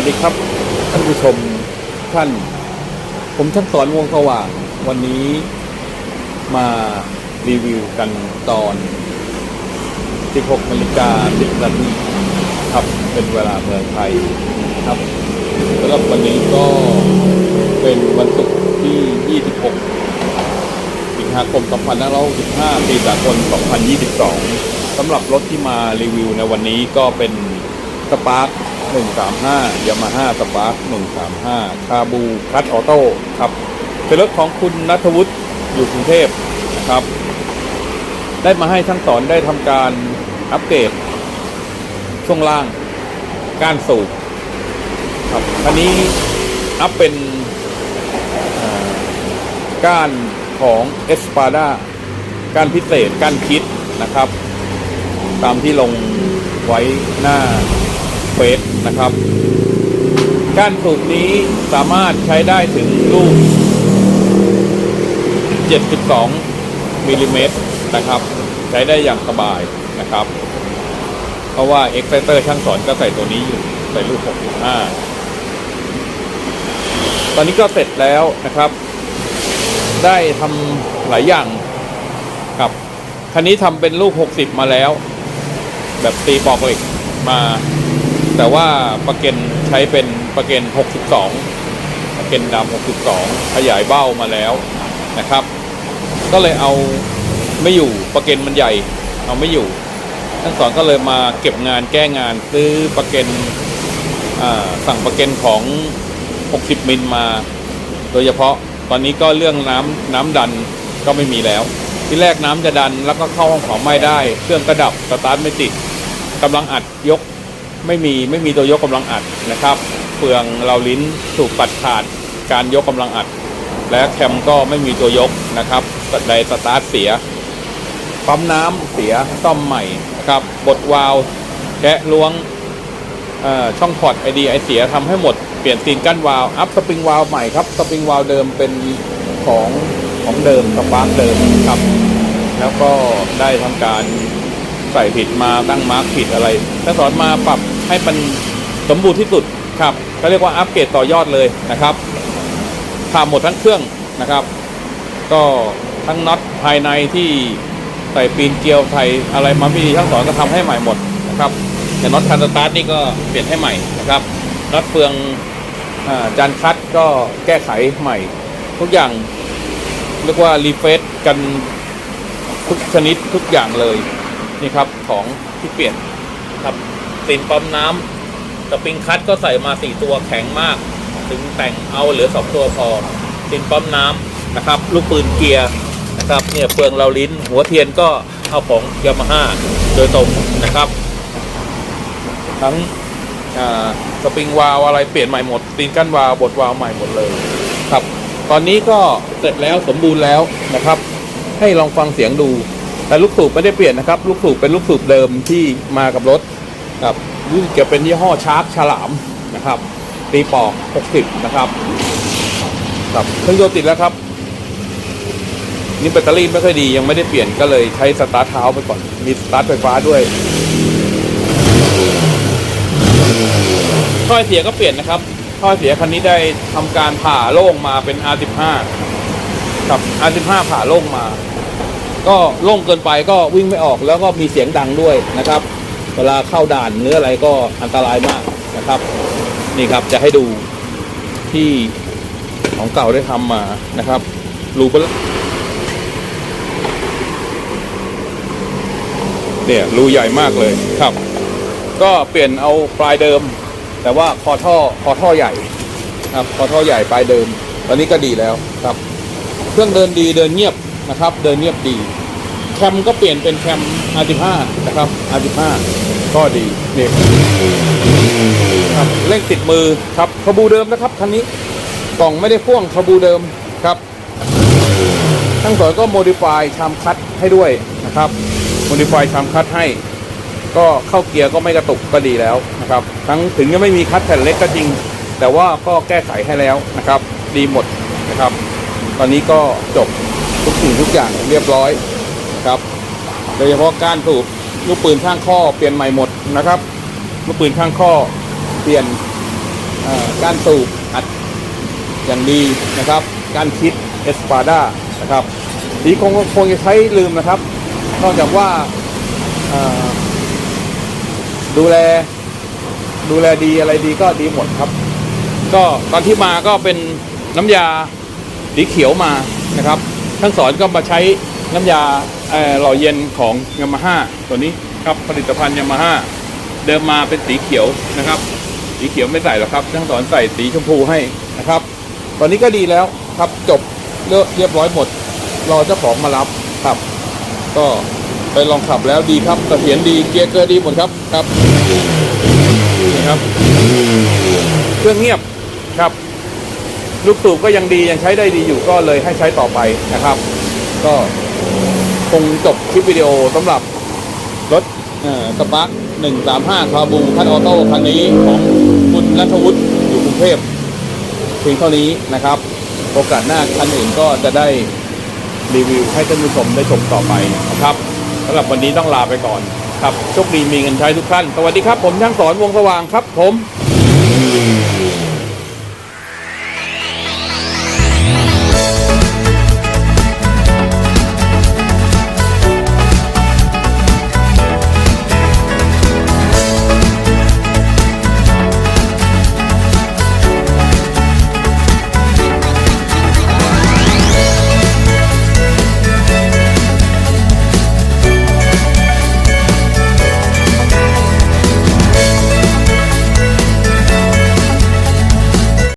วัสดีครับ ท่านผู้ชมท่าน ผมช่างสอนวงสว่าง วันนี้มารีวิวกันตอน 16นาฬิกา10นาทีครับเป็นเวลาเมืองไทยครับสำหรับวันนี้ก็เป็นวันศุกร์ที่ 26 สิงหาคม 2565 ปีสากล 2022สำหรับรถที่มารีวิวในวันนี้ก็เป็นสปาร์ค 135ยามาฮ่าสปาร์ค135 คาบูคัตออโต้ครับ เป็นรถของคุณนัทวุฒิอยู่กรุงเทพนะครับ ได้มาให้ทั้งสอนได้ทำการอัปเกรดช่วงล่างก้านสูบครับคันนี้อัพเป็นก้านของเอสปาดาก้านพิเศษก้านคิดนะครับ ตามที่ลงไว้หน้า เฟซนะครับ ก้านสูบนี้สามารถใช้ได้ถึงลูก 72มิลลิเมตรนะครับ ใช้ได้อย่างสบายนะครับ เพราะว่า e x c i t e r ช่างสอนก็ใส่ตัวนี้อยู่ใส่ลูก 6.5 ตอนนี้ก็เสร็จแล้วนะครับ ได้ทำหลายอย่างครับคันนี้ทำเป็นลูก 60 มาแล้ว แบบตีปอกเหล็กมา แต่ว่าประเก็นใช้เป็นประเก็น 62 ประเก็นดำ62 ขยายเบ้ามาแล้วนะครับ ก็เลยเอาไม่อยู่ประเก็นมันใหญ่ เอาไม่อยู่ทั้งสองก็เลยมาเก็บงานแก้งานซื้อประเก็นอ่าสั่งประเก็นของ 60 มิลมา โดยเฉพาะตอนนี้ก็เรื่องน้ำน้ำดันก็ไม่มีแล้ว ที่แรกน้ำจะดันแล้วก็เข้าห้องเผาไม้ได้ เครื่องกระดับสตาร์ทไม่ติดกำลังอัดยก ไม่มีไม่มีตัวยกกำลังอัดนะครับเปลืองเราลิ้นถูกปัดขาดการยกกำลังอัด และแคมก็ไม่มีตัวยกนะครับไดสตาร์ทเสียปั๊มน้ำเสียซ่อมใหม่นะครับบดวาล์วแกะล้วงช่องพอร์ตไอดีไอเสียทำให้หมดเปลี่ยนซีนกั้นวาล์วอัพสปริงวาล์วใหม่ครับสปริงวาล์วเดิมเป็นของของเดิมสปาร์คเดิมครับ แล้วก็ได้ทำการ ใส่ผิดมาตั้งมาร์กผิดอะไรถ้าสอนมาปรับให้มันสมบูรณ์ที่สุดครับก็เรียกว่าอัปเกรดต่อยอดเลยนะครับทำหมดทั้งเครื่องนะครับ ก็ทั้งน็อตภายในที่ใส่ปีนเกลียวไทยอะไรมาไม่ดีทั้งสองก็ทำให้ใหม่หมดนะครับแต่น็อตคันสตาร์ทนี่ก็เปลี่ยนให้ใหม่นะครับน็อตเฟืองอจานคัดก็แก้ไขใหม่ ทุกอย่างเรียกว่ารีเฟซกันทุกชนิดทุกอย่างเลย นี่ครับของที่เปลี่ยนครับตินปั๊มน้ำสปริงคัตก็ใส่มาสี่ตัวแข็งมาก ถึงแต่งเอาเหลือสองตัวพอตินปั๊มน้ำนะครับ ลูกปืนเกียร์นะครับเนี่ยเปลืองเราลิ้น หัวเทียนก็เอาของยามาฮ่าโดยตรงนะครับ ทั้งสปริงวาล์วอะไรเปลี่ยนใหม่หมดตีนกั้นวาล์วบดวาล์วใหม่หมดเลยครับ ตอนนี้ก็เสร็จแล้วสมบูรณ์แล้วนะครับ ให้ลองฟังเสียงดู แต่ลูกสูบไม่ได้เปลี่ยนนะครับ ลูกสูบเป็นลูกสูบเดิมที่มากับรถครับรุ่นจะเป็นยี่ห้อชาร์กฉลามนะครับตีปอก 60 นะครับครับเครื่องยนต์ติดแล้วครับ นี่แบตเตอรี่ไม่ค่อยดียังไม่ได้เปลี่ยนก็เลยใช้สตาร์ทเท้าไปก่อนมีสตาร์ทไฟฟ้าด้วยท่อเสียก็เปลี่ยนนะครับท่อเสียคันนี้ได้ทำการผ่าโล่งมาเป็น R15 ครับ R15 ผ่าโล่งมา ก็โล่งเกินไปก็วิ่งไม่ออกแล้วก็มีเสียงดังด้วยนะครับ เวลาเข้าด่านเนื้ออะไรก็อันตรายมากนะครับ นี่ครับจะให้ดูที่ของเก่าได้ทำมานะครับรูปละเนี่ยรูใหญ่มากเลยครับ ก็เปลี่ยนเอาปลายเดิม แต่ว่าคอท่อคอท่อใหญ่ครับคอท่อใหญ่ปลายเดิม ตอนนี้ก็ดีแล้วครับ เครื่องเดินดีเดินเงียบนะครับ เดินเงียบดี แคมก็เปลี่ยนเป็นแคม R15 นะครับ R15 ก็ดีเนี่ยครับเร่งติดมือครับขบูเดิมนะครับคันนี้กล่องไม่ได้พ่วงขบูเดิมครับทั้งสอนก็โมดิฟายชามคัดให้ด้วยนะครับโมดิฟายชามคัดให้ ก็เข้าเกียร์ก็ไม่กระตุกก็ดีแล้วนะครับ ทั้งถึงจะไม่มีคัดแผ่นเล็กก็จริง แต่ว่าก็แก้ไขให้แล้วนะครับ ดีหมดนะครับ ตอนนี้ก็จบทุกสิ่งทุกอย่างเรียบร้อย ครับโดยเฉพาะการสูบลูกปืนข้างข้อเปลี่ยนใหม่หมดนะครับลูกปืนข้างข้อเปลี่ยนอ่าการสูบอัดอย่างดีนะครับ การคิดเอสปาด้านะครับสีคงคงจะใช้ลืมนะครับ นอกจากว่าอ่าดูแลดูแลดีอะไรดีก็ดีหมดครับ ก็ตอนที่มาก็เป็นน้ำยาสีเขียวมานะครับ ทั้งสอนก็มาใช้ น้ำยาหล่อเย็นของยามาฮ่าตัวนี้ครับผลิตภัณฑ์ยามาฮ่าเดิมมาเป็นสีเขียวนะครับ สีเขียวไม่ใส่หรอกครับทั้งสอนใส่สีชมพูให้นะครับ ตอนนี้ก็ดีแล้วครับจบเรียเรียบร้อยหมด รอเจ้าของมารับครับ ก็ไปลองขับแล้วดีครับเสถียรดีเกียร์เกอร์ดีหมดครับครับนี่ครับ เครื่องเงียบครับ ลูกสูบก็ยังดียังใช้ได้ดีอยู่ก็เลยให้ใช้ต่อไปนะครับ ก็ คงจบคลิปวิดีโอสำหรับรถเอ่อกระบะ135 คาบูคันออโต้คันนี้ของคุณนัทวุฒิอยู่กรุงเทพเพียงเท่านี้นะครับ โอกาสหน้าคันอื่นก็จะได้รีวิวให้ท่านผู้ชมได้ชมต่อไปนะครับสำหรับวันนี้ต้องลาไปก่อนครับโชคดีมีเงินใช้ทุกท่าน สวัสดีครับ ผมช่างสอนวงสว่างครับผม